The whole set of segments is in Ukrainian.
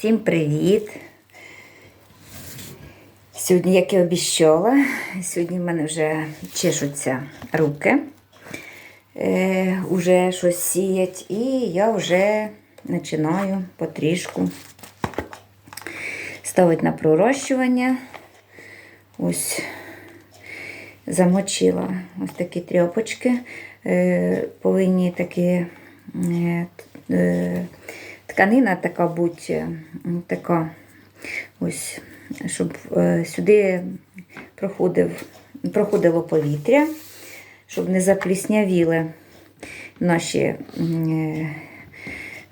Всім привіт! Сьогодні, як і обіщала, сьогодні в мене вже чешуться руки, е, уже щось сіять, і я вже починаю потрішку ставити на пророщування. Ось замочила ось такі тряпочки. Е, повинні такі е, е, тканина така будь м, така, ось, щоб е, сюди проходив, проходило повітря, щоб не запліснявіли наші е,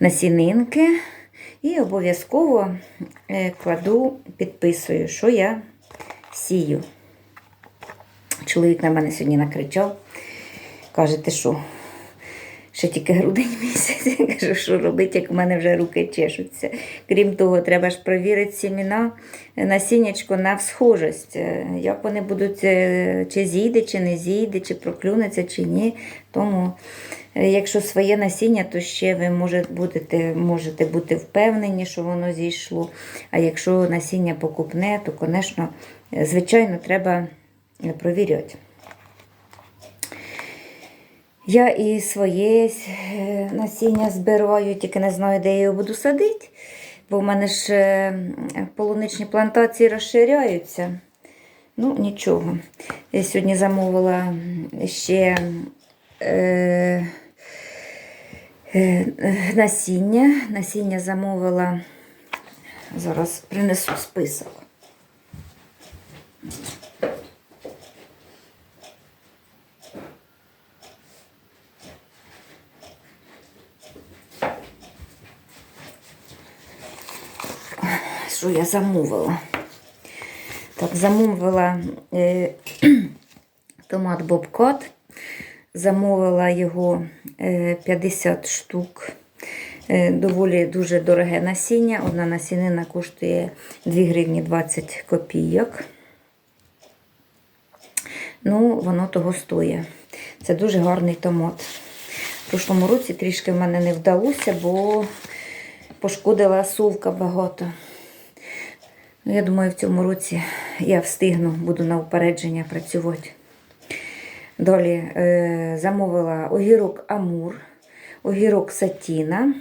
насінинки. І обов'язково е, кладу, підписую, що я сію. Чоловік на мене сьогодні накричав. Каже, ти що? Ще тільки грудень місяць. Я кажу, що робити, як в мене вже руки чешуться. Крім того, треба ж перевірити сіміна насіннячко на всхожість. Е, Як вони будуть, е, чи зійде, чи не зійде, чи проклюнеться, чи ні. Тому, е, якщо своє насіння, то ще ви може, будете, можете бути впевнені, що воно зійшло. А якщо насіння покупне, то, звісно, звичайно, треба е, провіряти. Я і своє е, насіння збираю, тільки не знаю, де я його буду садити, бо в мене ж е, полуничні плантації розширяються. Ну, нічого. Я сьогодні замовила ще е, е, насіння. Насіння замовила. Зараз принесу список. Що я замовила. Так, замовила е, томат Бобкот. Замовила його е, 50 штук. Е, доволі дуже дороге насіння. Одна насінина коштує 2 гривні 20 копійок. Ну, воно того стоїть. Це дуже гарний томат. В прошлому році трішки в мене не вдалося, бо пошкодила совка багато. Ну, я думаю, в цьому році я встигну, буду на упередження працювати. Далі е, замовила огірок Амур, огірок Сатіна.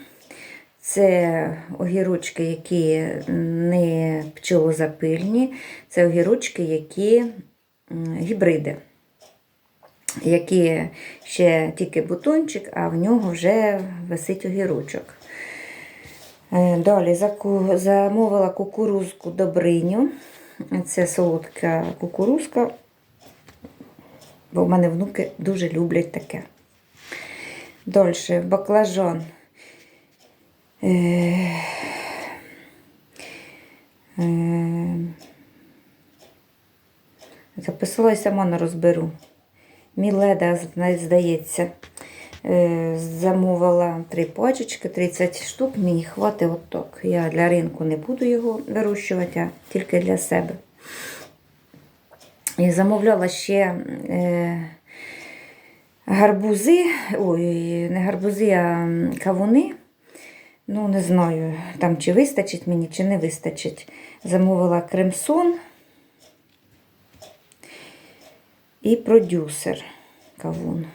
Це огірочки, які не пчолозапильні, це огірочки, які гібриди, які ще тільки бутончик, а в нього вже висить огірочок. Е, Далі замовила кукурузку добриню. Це солодка кукурузка, бо в мене внуки дуже люблять таке. Далі баклажан. Е, е, Записала і сама не розберу. Міледа, здається. Е, Замовила три пачечки, 30 штук, мені хватить отак. Я для ринку не буду його вирощувати, а тільки для себе. І замовляла ще е, гарбузи, ой, не гарбузи, а кавуни. Ну, не знаю, там чи вистачить мені, чи не вистачить. Замовила кремсон і продюсер кавун.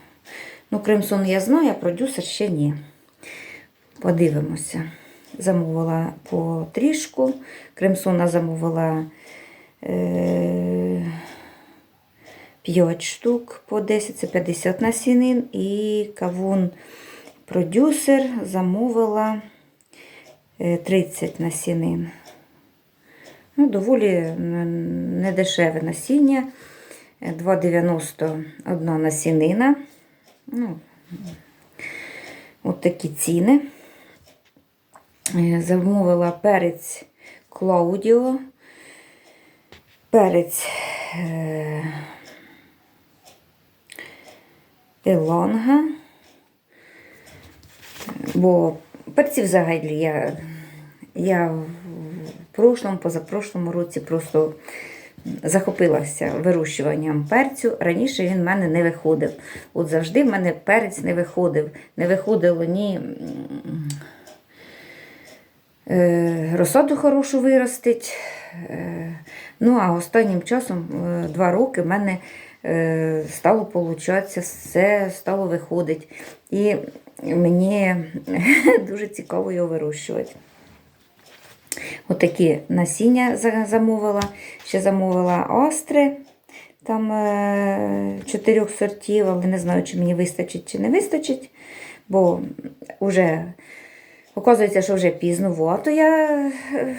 Ну, Кремсон я знаю, а продюсер ще ні. Подивимося. Замовила по трішку. Кремсона замовила е, 5 штук по 10, це 50 насінин. І кавун продюсер замовила е, 30 насінин. Ну, доволі недешеве насіння. 2,90 одна насінина. Ну, от такі ціни. Е, Замовила перець Клаудіо, перець е, Елонга, бо перці взагалі я, я в прошлому, позапрошлому році просто захопилася вирощуванням перцю. Раніше він в мене не виходив. От завжди в мене перець не виходив. Не виходило ні е, розсаду хорошу виростить. Е, ну, а останнім часом, е, два роки, в мене стало получатися, все стало виходити. І мені дуже цікаво його вирощувати. Отакі насіння замовила. Ще замовила остри. Там е, чотирьох сортів, але не знаю, чи мені вистачить чи не вистачить. Бо вже оказується, що вже пізновато я е,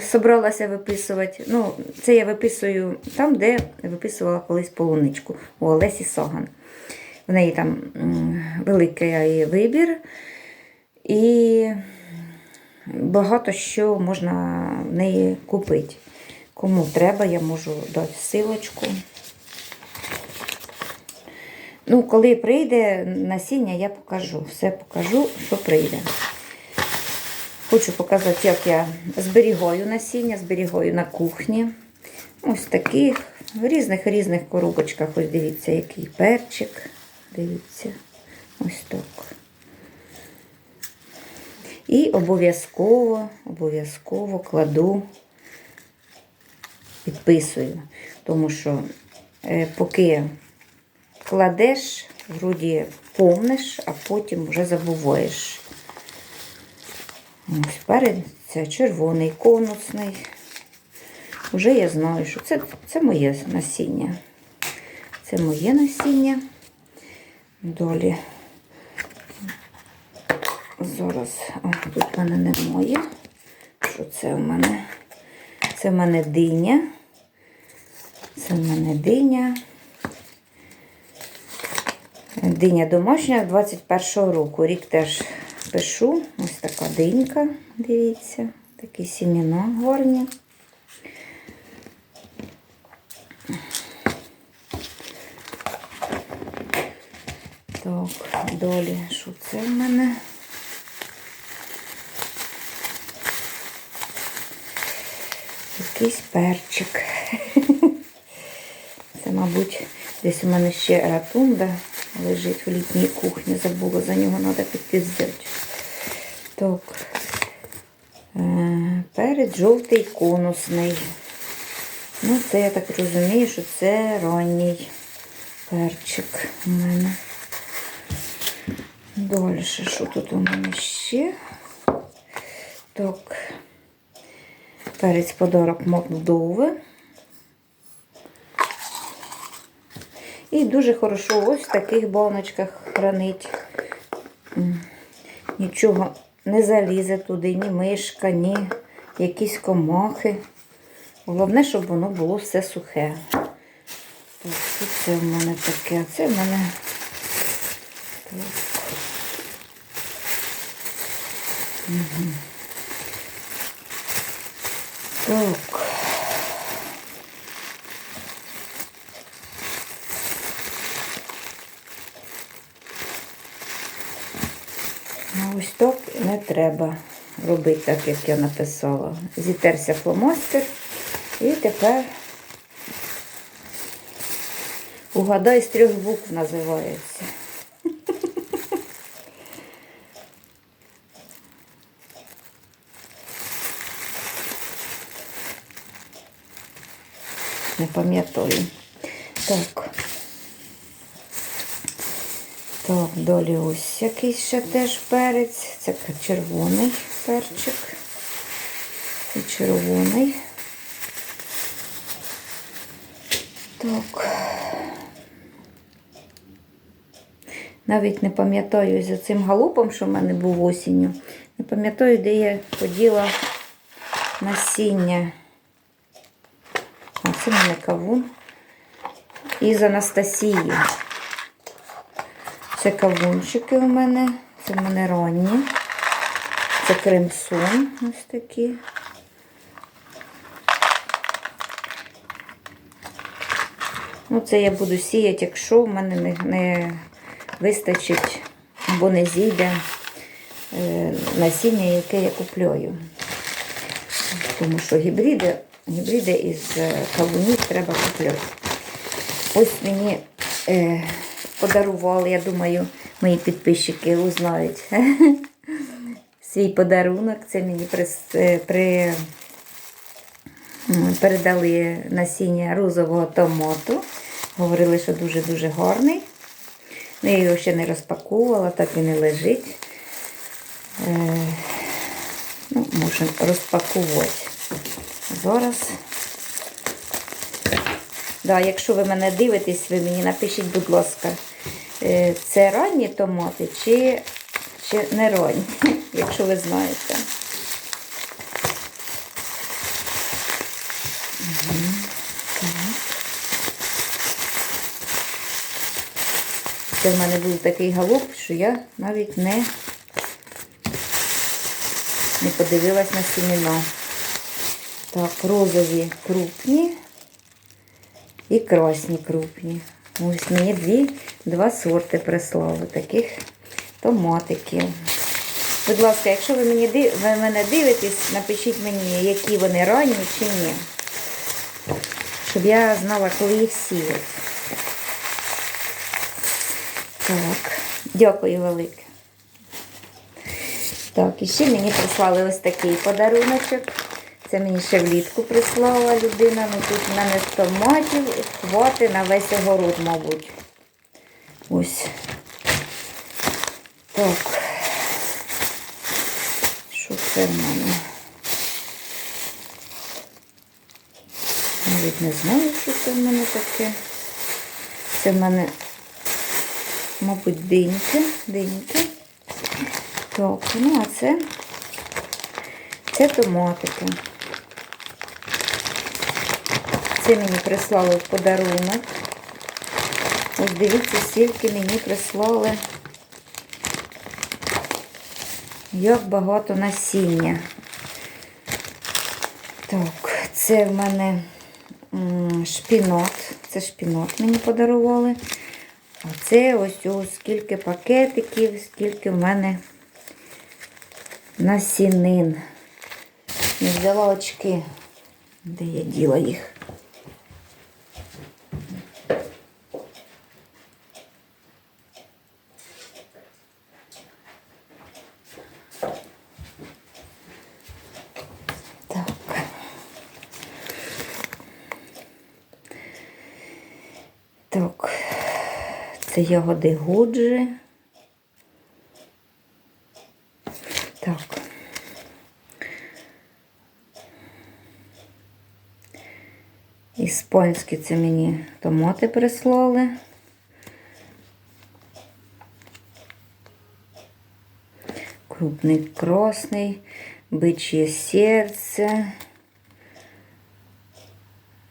собралася виписувати. Ну, це я виписую там, де виписувала колись полуничку у Олесі Соган. В неї там великий вибір. І багато що можна в неї купити. Кому треба, я можу дати силочку. Ну, коли прийде насіння, я покажу. Все покажу, що прийде. Хочу показати, як я зберігаю насіння, зберігаю на кухні. Ось таких, в різних різних коробочках. Ось дивіться, який перчик. Дивіться, ось так. І обов'язково, обов'язково кладу, підписую. Тому що е, поки кладеш, вроді помниш, а потім вже забуваєш. Ось перед це червоний, конусний. Уже я знаю, що це, це моє насіння. Це моє насіння. Долі. Зараз, о, тут в мене немає. Що це в мене? Це в мене диня. Це в мене диня. Диня домашня 21-го року. Рік теж пишу. Ось така динька, дивіться, такі сіміна гарні. Так, долі, що це в мене? Якийсь перчик. Це, мабуть, десь у мене ще ратунда лежить в літній кухні. Забула, за нього треба піти взяти. Так. Е, Перець жовтий конусний. Ну, це я так розумію, що це ранній перчик у мене. Далі, що тут у мене ще? Так. Перець подарок Молдови. І дуже хорошо ось в таких баночках хранить. Нічого не залізе туди, ні мишка, ні якісь комахи. Головне, щоб воно було все сухе. Так, це в мене таке? А це в мене. Так. Мгм. Так. А ось так не треба робити так, як я написала. Зітерся фломастер і тепер угадай з трьох букв називається. Не пам'ятаю. Так. Так, далі ось якийсь ще теж перець. Це червоний перчик. І червоний. Так. Навіть не пам'ятаю за цим галупом, що в мене був осінню. Не пам'ятаю, де я поділа насіння. А це в мене кавун. Із Анастасії. Це кавунчики у мене. Це в мене ранні. Це кремсон ось такі. Ну, це я буду сіяти, якщо в мене не, не вистачить або не зійде е, насіння, яке я купляю. Тому що гібриди, гібриди із е, кавунів треба купляти. Ось мені е, подарували, я думаю, мої підписчики узнають свій подарунок. Це мені е, при, передали насіння розового томоту. Говорили, що дуже-дуже гарний. Ну, я його ще не розпаковувала, так і лежить. Е, ну, можемо розпакувати. Зараз. Да, якщо ви мене дивитесь, ви мені напишіть, будь ласка, е, це ранні томати чи, чи не ранні, якщо ви знаєте. Це в мене був такий галоп, що я навіть не, не подивилась на сімена. Так, розові крупні і красні крупні. Ось мені дві, два сорти прислали таких томатиків. Будь ласка, якщо ви, мені, ви мене дивитесь, напишіть мені, які вони ранні чи ні. Щоб я знала, коли їх сіяти. Так, дякую велике. Так, і ще мені прислали ось такий подаруночок. Це мені ще влітку прислала людина. Ну тут в мене томатів хвати на весь огород, мабуть. Ось. Так. Що це в мене? Навіть не знаю, що це в мене таке. Це в мене, мабуть, диньки. Диньки. Так, ну а це, це томатики. Це мені прислали в подарунок. Ось дивіться, скільки мені прислали. Як багато насіння. Так, це в мене м, шпінат. Це шпінат мені подарували. А це ось ось скільки пакетиків, скільки в мене насінин. Не взяла очки. Де я діла їх? Так. Так. Це ягоди Годжі. Так. Іспанські це мені томати прислали. Крупний красний, бичье серце.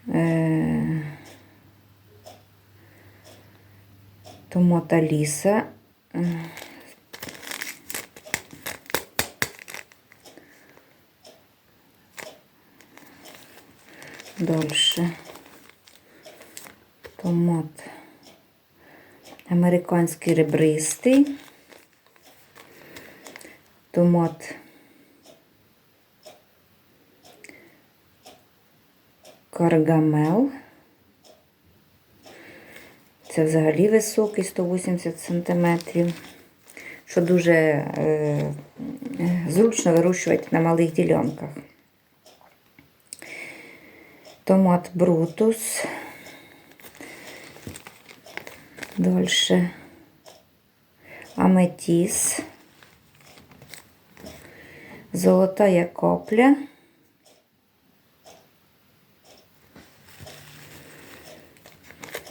Е, Томат Аліса. Дальше. Томат американський ребристий. Томат каргамел. Це взагалі високий 180 см, що дуже е, зручно вирощувати на малих ділянках. Томат брутус. Дальше аметіс. Золотая капля.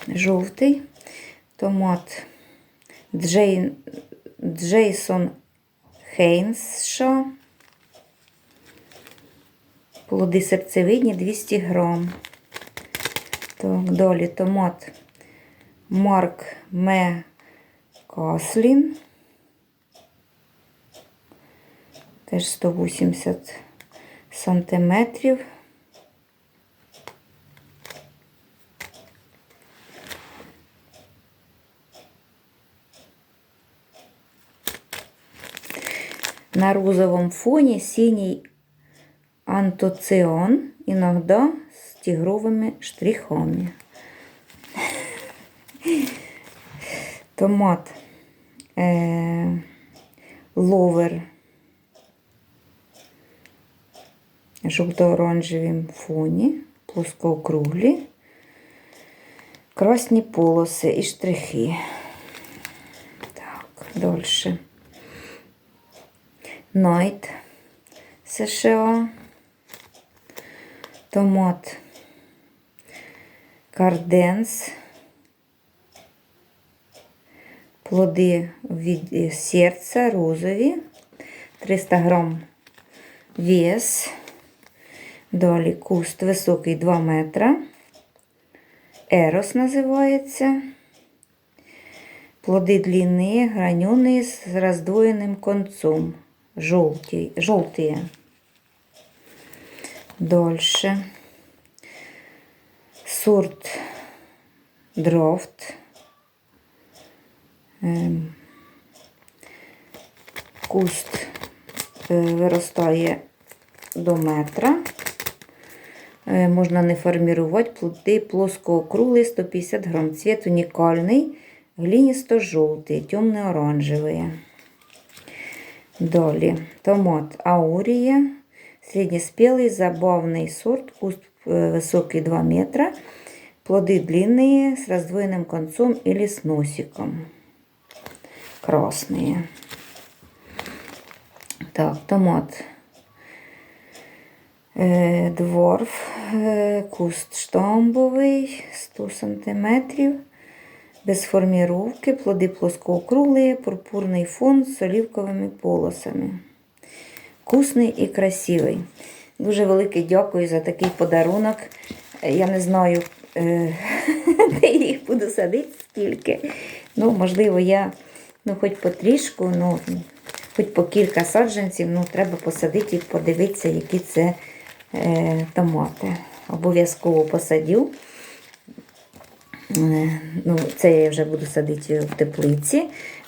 Жовтий. Томат Джей... Джейсон Хейнсшо. Плоди серцевидні 200 грам. Так, далі томат Марк Ме Каслін. Теж 180 сантиметрів. На розовом фоне синий антоциан, иногда с тигровыми штрихами. Томат э, ловер жовто-оранжевім фоні, плоскоокруглі, красні полоси і штрихи. Так, далі. Найт США. Томат Карденс. Плоди від е, серця розові. 300 грам вес. Далі куст високий 2 метра. Ерос називається. Плоди длинні, граненые з роздвоєним концом. Жовті, жовтые. Дальше. Сорт дрофт. Ем, Куст е, виростає до метра. Е, Можна не формувати плоди плоскоокруглий 150 грам. Цвет унікальний, гліністо-жовтий, темно-оранжевий. Далі томат аурія, середньоспелый, забавний сорт, куст е, високий 2 метра, плоди длинные, с раздвоенным концом или с носиком. Красные. Так, томат е, дворф, е, куст штамбовий, 100 см, без форміровки, плоди плоскоокруглі, пурпурний фон з олівковими полосами. Вкусний і красивий. Дуже велике дякую за такий подарунок. Я не знаю, е, де їх буду садити скільки. Ну, можливо, я ну, хоч потрішку, ну, хоч по кілька саджанців, ну, треба посадити і подивитися, які це е, томати. Обов'язково посадю. Ну, це я вже буду садити в теплиці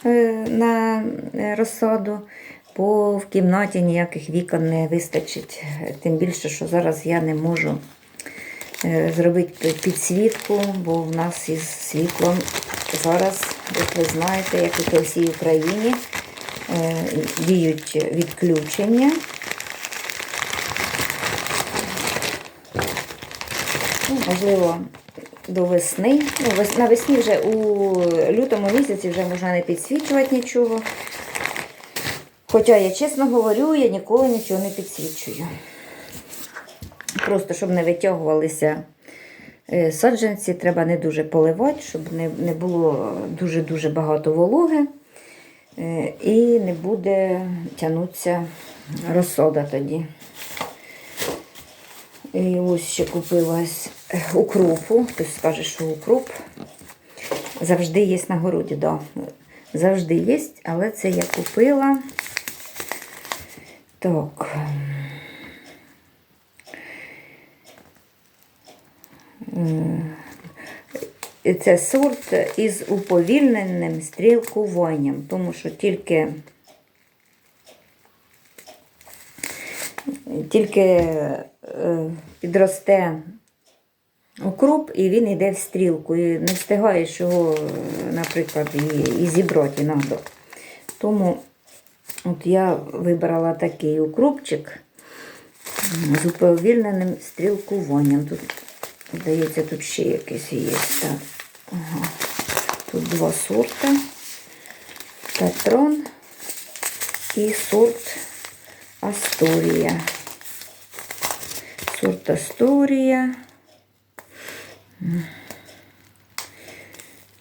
е, на е, розсаду, бо в кімнаті ніяких вікон не вистачить. Тим більше, що зараз я не можу е, зробити підсвітку, бо в нас із світлом зараз, як ви знаєте, як і по всій Україні, діють відключення. Ну, можливо, до весни. Ну, вес- навесні вже у лютому місяці вже можна не підсвічувати нічого. Хоча я чесно говорю, я ніколи нічого не підсвічую. Просто щоб не витягувалися е, саджанці, треба не дуже поливати, щоб не, було дуже-дуже багато вологи. Е, І не буде тягнутися розсода тоді. І ось ще купилась укропу. Хтось скаже, що укроп завжди є на городі, да. Завжди є, але це я купила. Так. Е, Це сорт із уповільненим стрілкуванням, тому що тільки тільки е, підросте укроп, і він йде в стрілку. І не встигаєш його, наприклад, і, і зібрати надо. Тому от я вибрала такий укропчик з уповільненим стрілкуванням. Тут, здається, тут ще якийсь є. Так. Ага. Тут два сорта. Патрон і сорт Асторія. Сорт Асторія.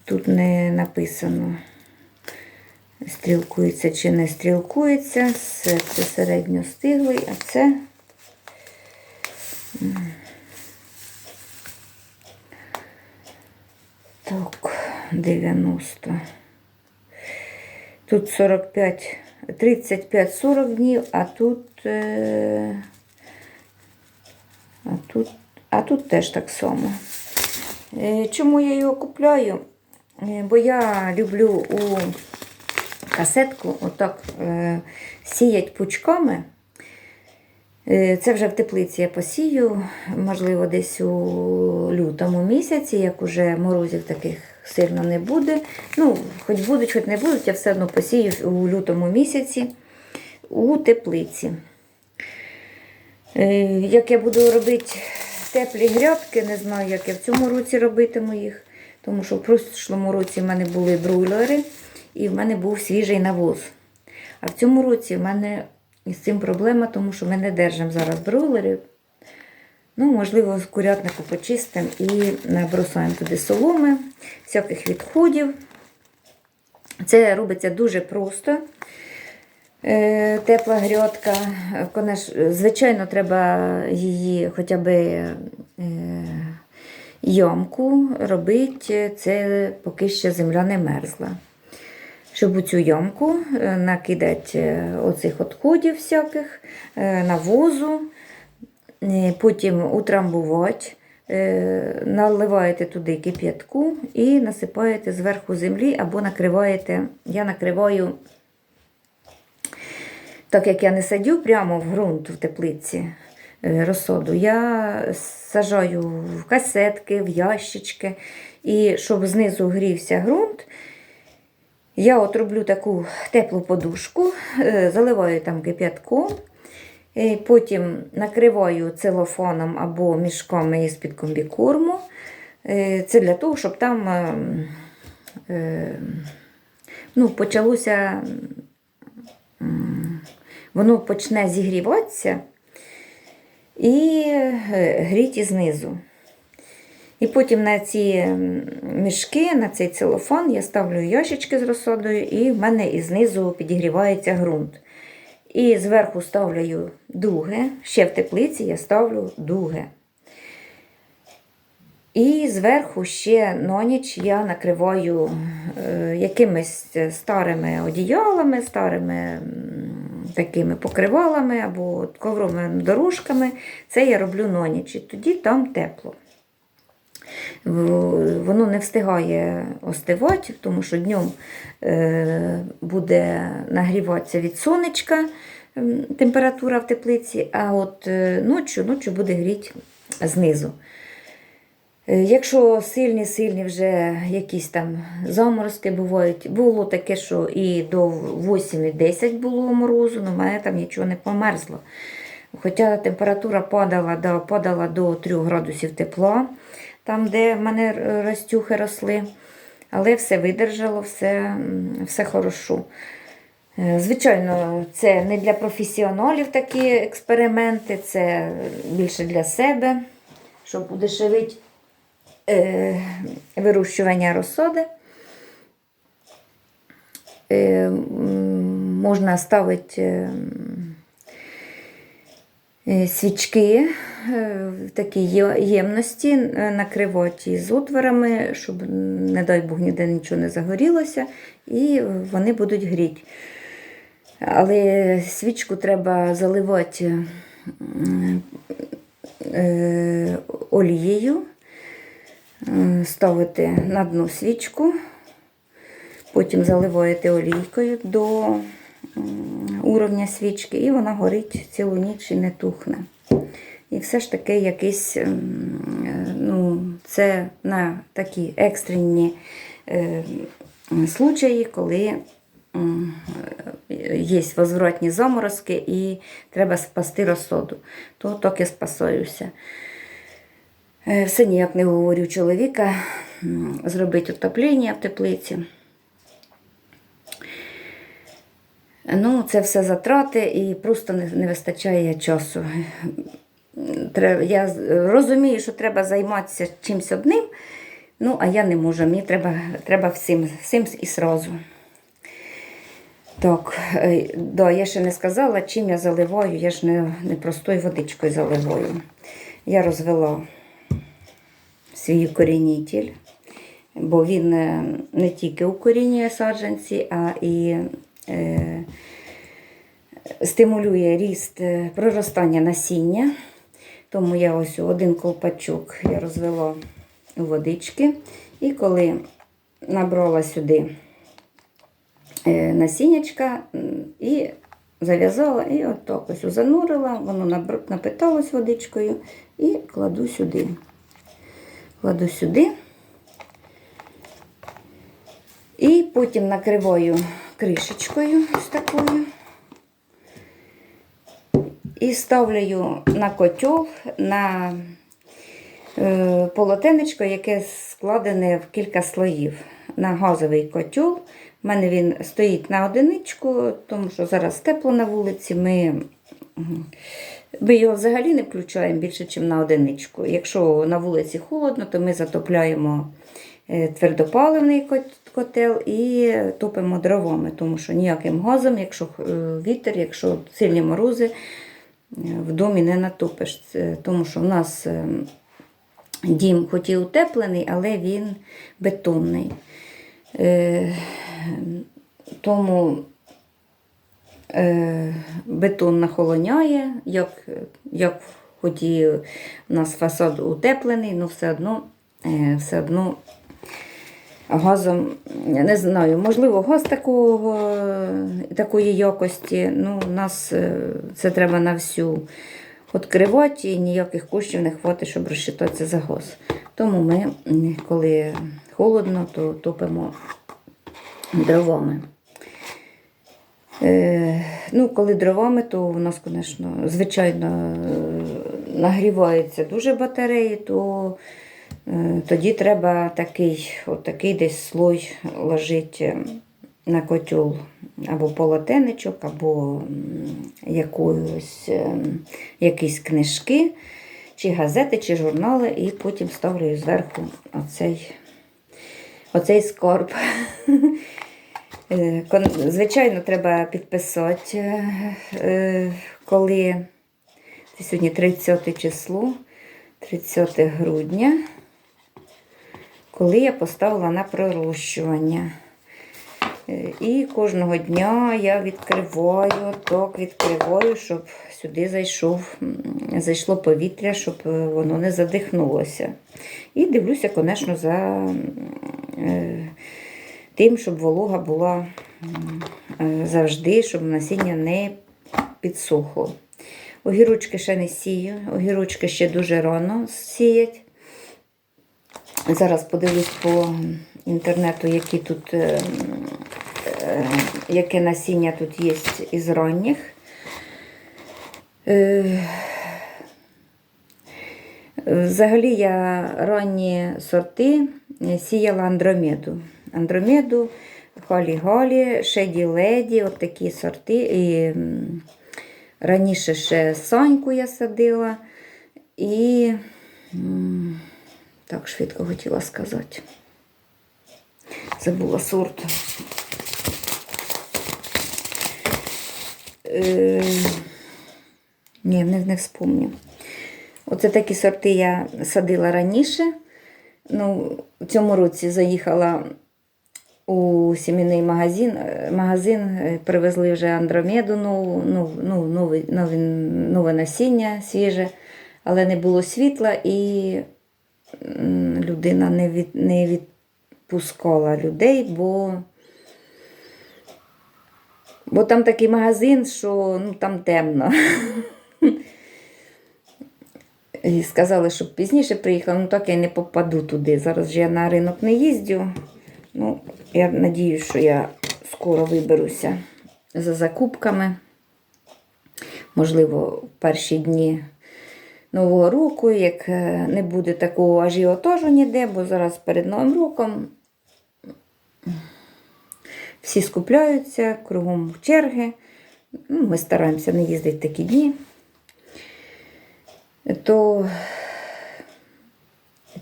Тут не написано, стрілкується чи не стрілкується. Це, середньостиглий, а це так, 90. Тут 45, 35-40 днів, а тут, е, а тут, а тут теж так само. Е, Чому я його купляю? Е, Бо я люблю у касетку отак е, сіять пучками. Це вже в теплиці я посію, можливо, десь у лютому місяці, як уже морозів таких сильно не буде. Ну, хоч будуть, хоч не будуть, я все одно посію у лютому місяці у теплиці. Як я буду робити теплі грядки, не знаю, як я в цьому році робитиму їх. Тому що в прошлому році в мене були бройлери і в мене був свіжий навоз. А в цьому році в мене із цим проблема, тому що ми не держимо зараз бройлерів. Ну, можливо, з курятнику почистимо і набросаємо туди соломи, всяких відходів. Це робиться дуже просто. Е, Тепла грядка. Звичайно, треба її хоча б е, ямку робити, це поки ще земля не мерзла. Щоб у цю ямку е, накидати оцих відходів всяких, навозу, потім утрамбувати, наливаєте туди кип'ятку і насипаєте зверху землі або накриваєте. Я накриваю, так як я не садю прямо в ґрунт в теплиці е, розсаду, я сажаю в касетки, в ящички, і щоб знизу грівся ґрунт. Я от роблю таку теплу подушку, е, заливаю там кип'ятком, і потім накриваю целофаном або мішками із-під комбікорму. Е, Це для того, щоб там е, е, ну, почалося, воно почне зігріватися і е, гріти знизу. І потім на ці мішки, на цей целофан я ставлю ящички з розсадою, і в мене і знизу підігрівається ґрунт. І зверху ставлю дуги, ще в теплиці я ставлю дуги. І зверху ще на ніч я накриваю е, якимись старими одіялами, старими такими покривалами або ковровими дорожками. Це я роблю на ніч. І тоді там тепло. Воно не встигає остивати, тому що днем е, буде нагріватися від сонечка температура в теплиці, а от е, ночі, ночі буде гріти знизу. Е, Якщо сильні, сильні вже якісь там заморозки бувають, було таке, що і до 8-10 було морозу, але в мене там нічого не померзло. Хоча температура падала, да, падала до 3 градусів тепла, там, де в мене р- ростюхи росли, але все видержало, все, все хорошо. Е, Звичайно, це не для професіоналів такі експерименти, це більше для себе, щоб удешевити е, вирощування розсади. Е, можна ставити е, свічки в такій ємності, накривати з отворами, щоб, не дай Бог, ніде нічого не загорілося, і вони будуть гріти. Але свічку треба заливати олією, е, ставити на дно свічку, потім заливаєте олійкою до уровня свічки, і вона горить цілу ніч і не тухне. І все ж таки якийсь, е, ну, це на такі екстрені е, случаї, коли є возвратні заморозки і треба спасти розсоду, то так і спасаюся. Е, Все ніяк не говорю чоловіка зробити отоплення в теплиці. Ну, це все затрати і просто не, вистачає часу. Я розумію, що треба займатися чимось одним, ну, а я не можу. Мені треба, треба всім, всім і сразу. Так, е, да, я ще не сказала, чим я заливаю. Я ж не, не простою водичкою заливаю. Я розвела свій укорінитель, бо він е, не тільки укорінює саджанці, а і е, стимулює ріст е, проростання насіння. Тому я ось один колпачок я розвела водички. І коли набрала сюди е, насіннячка і зав'язала, і отак ось занурила, воно напиталось водичкою і кладу сюди. Кладу сюди. І потім накриваю кришечкою ось такою. І ставлю на котел на е, полотенечко, яке складене в кілька слоїв. На газовий котел. У мене він стоїть на одиничку, тому що зараз тепло на вулиці. Ми, ми його взагалі не включаємо більше, ніж на одиничку. Якщо на вулиці холодно, то ми затопляємо е, твердопаливний котел і топимо дровами, тому що ніяким газом, якщо е, вітер, якщо сильні морози, е, в домі не натопиш. Тому що в нас дім хоч і утеплений, але він бетонний. Тому бетон нахолоняє, як, як хоч і у нас фасад утеплений, але все одно, е, все одно газом, я не знаю, можливо, газ такого, такої якості. Ну, у нас е, це треба на всю відкривати і ніяких коштів не хватить, щоб розчитатися за газ. Тому ми, коли холодно, то топимо дровами. Е, ну, коли дровами, то у нас, звісно, звичайно, нагріваються дуже батареї, то е, тоді треба такий, от такий десь слой ложити на котел або полотенечок, або якоюсь, е, якісь книжки, чи газети, чи журнали, і потім ставлю зверху оцей, оцей скорб. Е, Звичайно, треба підписати, е, е, коли це сьогодні 30 число, 30 грудня, коли я поставила на пророщування. І кожного дня я відкриваю, так відкриваю, щоб сюди зайшов, зайшло повітря, щоб воно не задихнулося. І дивлюся, звісно, за тим, щоб волога була е, завжди, щоб насіння не підсохло. Огірочки ще не сію, огірочки ще дуже рано сіять. Зараз подивлюсь по інтернету, які тут, е, е, яке насіння тут є із ранніх. Взагалі я ранні сорти сіяла андромеду. Андромеду, халі-галі, шеді-леді, от такі сорти. І раніше ще саньку я садила. І так швидко хотіла сказати. Забула сорт. Е, ні, не, не вспомню. Оце такі сорти я садила раніше. Ну, в цьому році заїхала у сімейний магазин. Е, магазин е, привезли вже андромеду, нову, ну, ну, нове, нове, нове насіння свіже, але не було світла і людина не, від, не відпускала людей, бо, бо там такий магазин, що ну, там темно. І сказали, щоб пізніше приїхала, ну так я не попаду туди. Зараз же я на ринок не їздю. Ну, я надіюсь, що я скоро виберуся за закупками. Можливо, в перші дні Нового року, як е, не буде такого ажіотажу ніде, бо зараз перед Новим роком всі скупляються, кругом черги. Ну, Ми стараємося не їздити такі дні то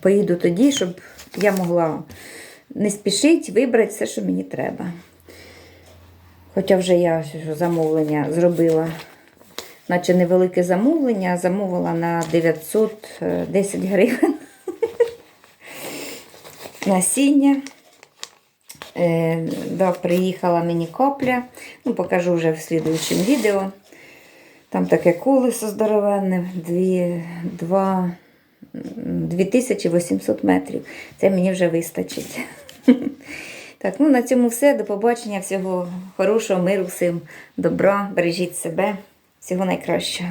поїду тоді, щоб я могла не спішити вибрати все, що мені треба. Хоча вже я замовлення зробила, наче невелике замовлення, замовила на 910 гривень насіння. Е, да, приїхала мені копля. Ну, покажу вже в слідуючому відео. Там таке колесо здоровенне, 2800 метрів. Це мені вже вистачить. Так, ну на цьому все. До побачення. Всього хорошого, миру, всім добра. Бережіть себе. Всього найкращого.